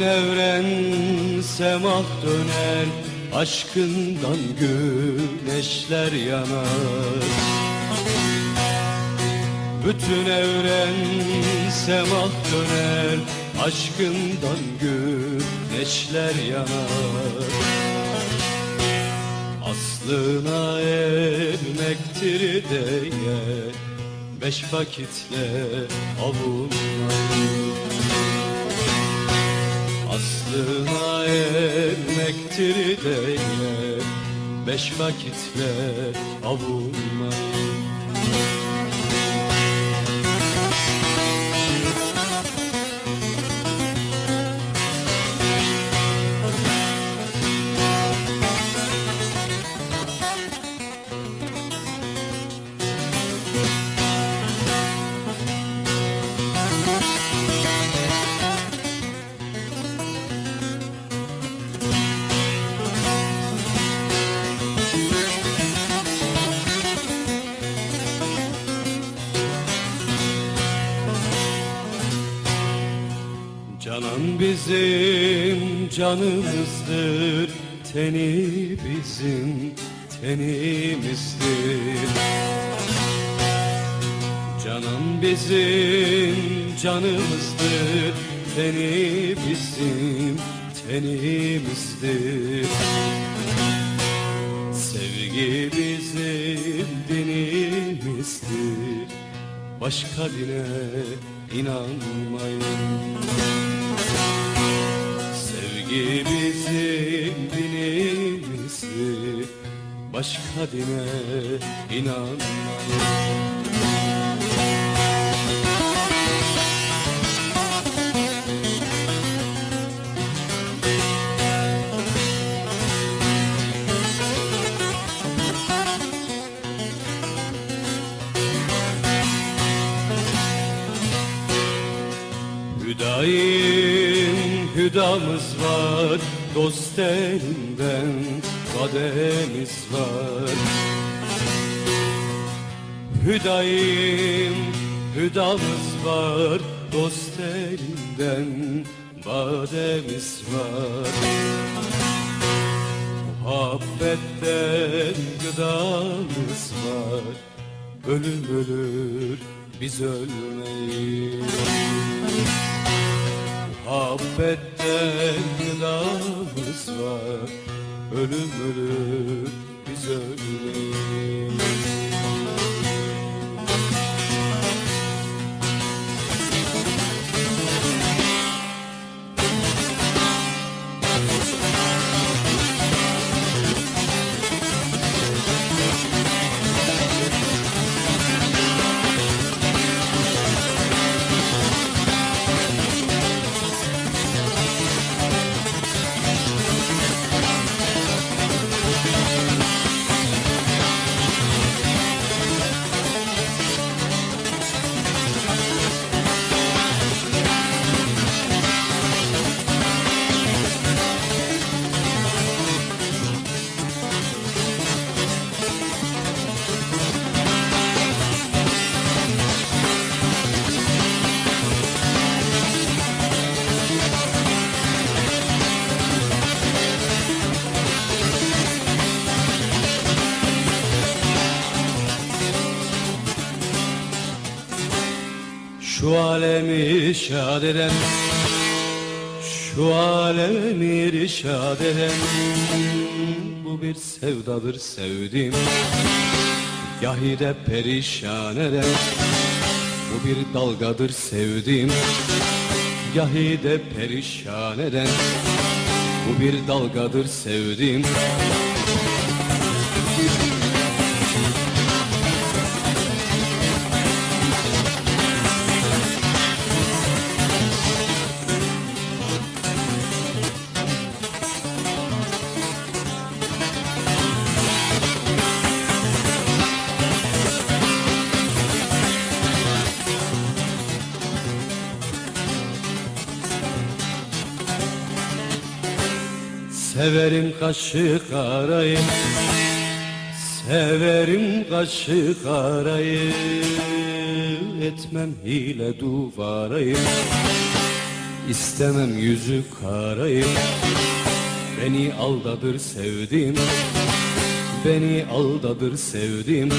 Evren semah döner Aşkından güneşler yanar. Bütün evren semah döner Aşkından güneşler yanar. Aslına ermektir diye Beş vakitle avunmak ermektir diye Beş vakitle avunmak Canan bizim canımızdır Teni bizim tenimizdir. Canan bizim canımızdır Teni bizim tenimizdir. Sevgi bizim dinimizdir Başka dine inanmayın. Sevgi bizim dinimizdir. Başka dine inanmayın Hüdayim hüdamız var Dost elinden kademiz var. Hüdayim hüdamız var Dost elinden bademiz var. Muhabbetten gıdamız var Ölüm ölür biz ölmeyiz Muhabbetten gıdamız var. Ölüm ölür biz ölmeyiz Şu alemi şad eden Şu alemi irşad eden Bu bir sevdadır sevdim. Yahide perişan eden Bu bir dalgadır sevdim. Yahide perişan eden Bu bir dalgadır sevdim Severim kaşı karayı Severim kaşı karayı Etmem hile duvarayı. İstemem yüzü karayı Beni aldadır sevdim. Beni aldadır sevdim